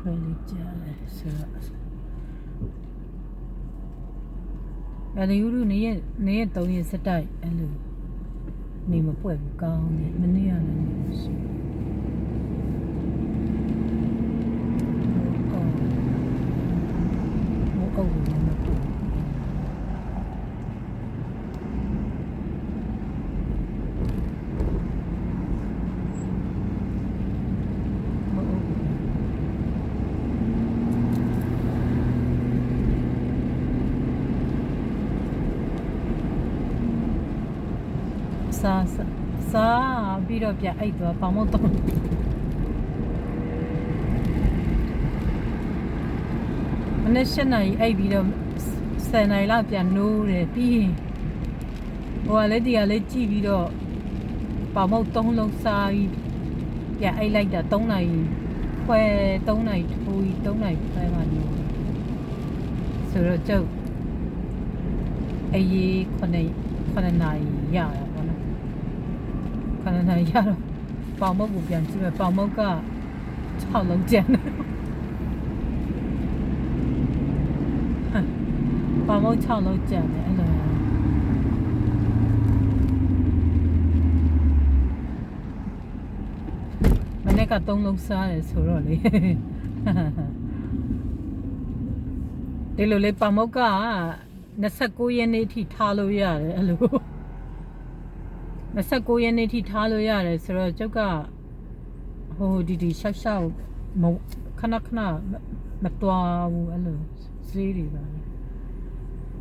ခွဲလေးကြားတယ်ဆိုတော့အဲ့ဒီဥရုနေရနေရ3ရက်စက်တိုက်အဲ့လိုနေမပွက်ဘူးကောင်းတယ်မနေ့ကလည်းနေမရှိဘူးဟုတ်ဟုတ်ဘူးမတူ ဟုတ်ဟုတ် စားစားစားပြီးတော့ပြအိတ်သွားပေါင်မတော့မနေ့၈နာရီအိတ်ပြီးတော့10နာရီလောက်ပြန်နိုးတယ်ပြီးရင်ဟိုကလည်းဒီကလည်းကြည့်ပြီးတော့ပေါင်မုတ်၃လုံးစားပြီးပြန်အိတ်လိုက်တာ3နာရီခွဲ3နာရီထိုးပြီး3နာရီခွဲမှလို့ဆိုတော့ကျုပ်အေး9 9နာရီရတာ ပေါ့နော်9နာရီရတော့ပေါင်မုတ်ကိုပြန်ကြည့်မယ်ပေါင်မုတ်က6လုံးကျန်တယ်ဟမ်ပေါင်မုတ်6လုံးကျန်တယ်အဲ့လိုမနေ့က3လုံးစားတယ်ဆိုတော့လေဒီလိုလေပါမုတ်က29ရက်နေ့ထိထားလို့ရတယ်အဲ့လို 29ရက်နေ့ထိထားလို့ရတယ်ဆိုတော့ကျုပ်ကဟိုဒီဒီရှောက်ရှောက်မခဏခဏမတော်ဘူးအဲ့လိုဈေးတွေပါလေ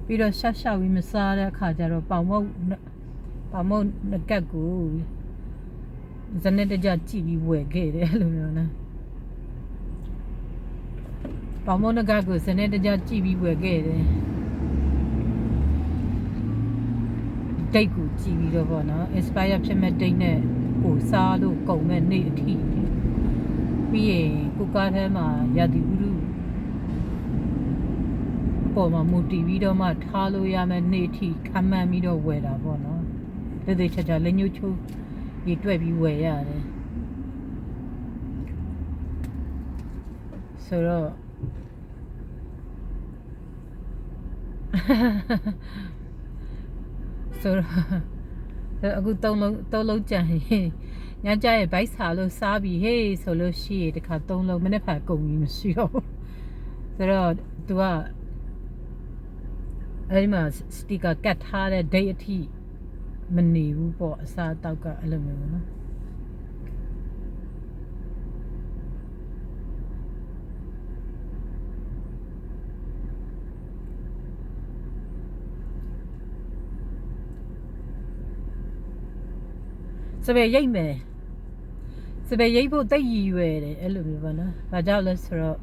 ပြီးတော့ရှောက်ရှောက်ပြီးမစားတဲ့အခါကျတော့ပေါမုတ်ပေါမုတ်ငကက်ကိုဇနဲ့တကြကြည့်ပြီးဝယ်ခဲ့တယ်အဲ့လိုမျိုးနော်ပေါမုံနကကိုဇနဲ့တကြကြည့်ပြီးဝယ်ခဲ့တယ် ဒိတ်ကိုကြည့်ပြီးတော့ဗောနော် inspire ဖြစ်မဲ့ဒိတ်နဲ့ကိုစားလို့ကုန်မဲ့နေ့အထိပြီးရင်ကိုကားထဲမှာရာသီဥတုအပေါ်မှာမူတည်ပြီးတော့မှထားလို့ရမယ့်နေ့အထိခံမှန်းပြီးတော့ဝယ်တာဗောနော်တိတ်တိတ်ချာချာလက်ညှိုးချိုးရေတွက်ပြီးဝယ်ရတယ်ဆိုတော့ ဆိုတော့အခုသုံးလုံးသုံးလုံးကြံရင်ညကြရဲ့ဘိုက်စာလို့စားပြီးဟေးဆိုလို့ရှိရင်တခါသုံးလုံးမနေ့ဖာကုန်ပြီမရှိတော့ဘူးဆိုတော့ तू ကအဲ့ဒီမှာစတီကာကတ်ထားတဲ့ date အထိမနေဘူးပေါ့အစားအသောက်ကအဲ့လိုမျိုးပေါ့နော် စပယ်ရိတ်မယ်စပယ်ရိတ်ဖို့တိတ်ရည်ရွယ်တယ်အဲ့လိုမျိုးပေါ့နော်။ဘာကြောင့်လဲဆိုတော့